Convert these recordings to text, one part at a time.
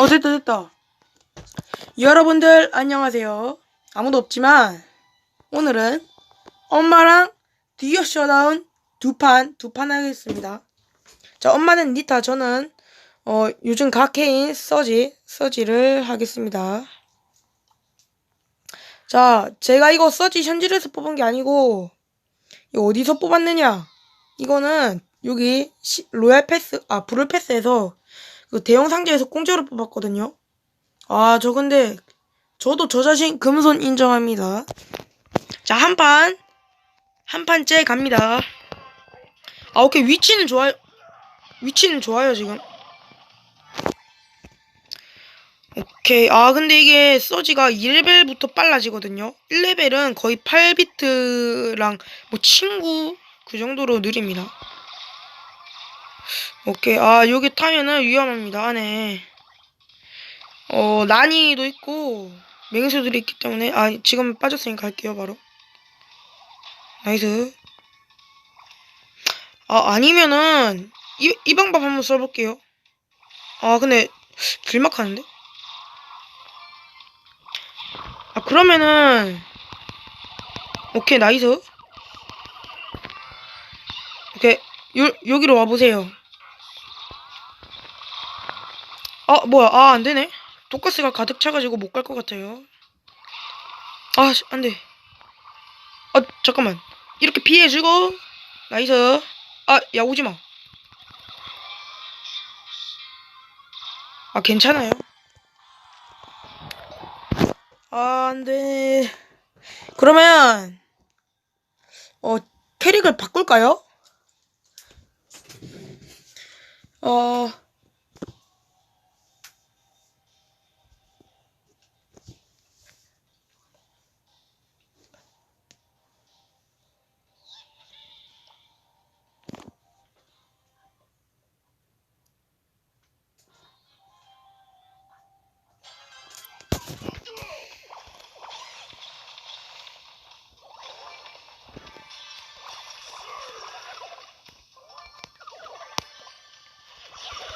어, 됐다, 됐다. 여러분들, 안녕하세요. 아무도 없지만, 오늘은 엄마랑 디어 쇼다운 두 판, 두 판 하겠습니다. 자, 엄마는 니타, 저는, 어, 요즘 가케인 서지, 서지를 하겠습니다. 자, 제가 이거 서지 현질에서 뽑은 게 아니고, 이거 어디서 뽑았느냐? 이거는, 여기, 시- 로얄 패스, 아, 브룰 패스에서, 그 대형 상자에서 공짜로 뽑았거든요. 아, 저 근데, 저도 저 자신 금손 인정합니다. 자, 한 판, 한 판째 갑니다. 아, 오케이. 위치는 좋아요. 위치는 좋아요, 지금. 오케이. 아, 근데 이게 서지가 2레벨부터 빨라지거든요. 1레벨은 거의 8비트랑 뭐 친구 그 정도로 느립니다. 오케이. 아, 여기 타면은 위험합니다. 안에. 어, 난이도 있고, 맹수들이 있기 때문에, 아, 지금 빠졌으니까 갈게요, 바로. 나이스. 아, 아니면은, 이, 이 방법 한번 써볼게요. 아, 근데, 길막하는데? 아, 그러면은, 오케이, 나이스. 오케이, 요, 여기로 와보세요. 아, 뭐야, 아, 안 되네. 독가스가 가득 차가지고 못 갈 것 같아요. 아, 씨, 안 돼. 아, 잠깐만. 이렇게 피해주고, 나이스. 아, 야, 오지 마. 아, 괜찮아요. 아, 안 돼. 그러면, 어, 캐릭을 바꿀까요? 어,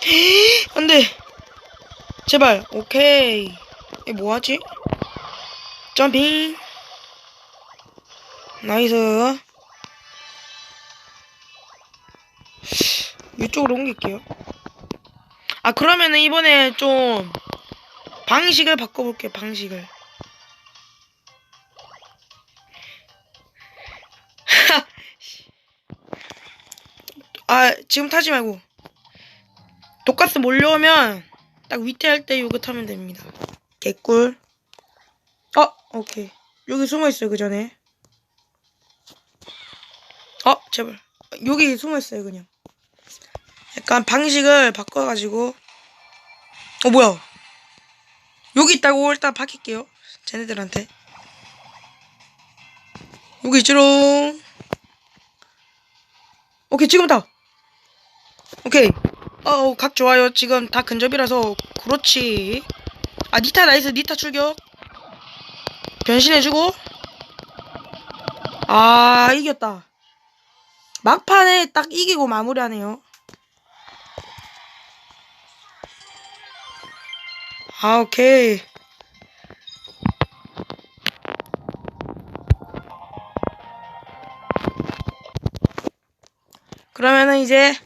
안 돼. 제발. 오케이. 이 뭐하지? 점핑. 나이스. 이쪽으로 옮길게요. 아, 그러면은 이번에 좀 방식을 바꿔볼게요, 방식을. 아, 지금 타지 말고. 독가스 몰려오면 딱 위태 할 때 요거 타면 됩니다. 개꿀. 어, 오케이. 여기 숨어 있어요, 그 전에. 어, 제발. 여기 숨어 있어요, 그냥. 약간 방식을 바꿔가지고. 어, 뭐야. 여기 있다고 일단 바뀔게요. 쟤네들한테. 여기 있지롱. 오케이, 지금 다. 오케이. 어우 각 좋아요. 지금 다 근접이라서 그렇지. 아 니타 나이스. 니타 출격. 변신해주고. 아 이겼다. 막판에 딱 이기고 마무리하네요. 아 오케이. 그러면은 이제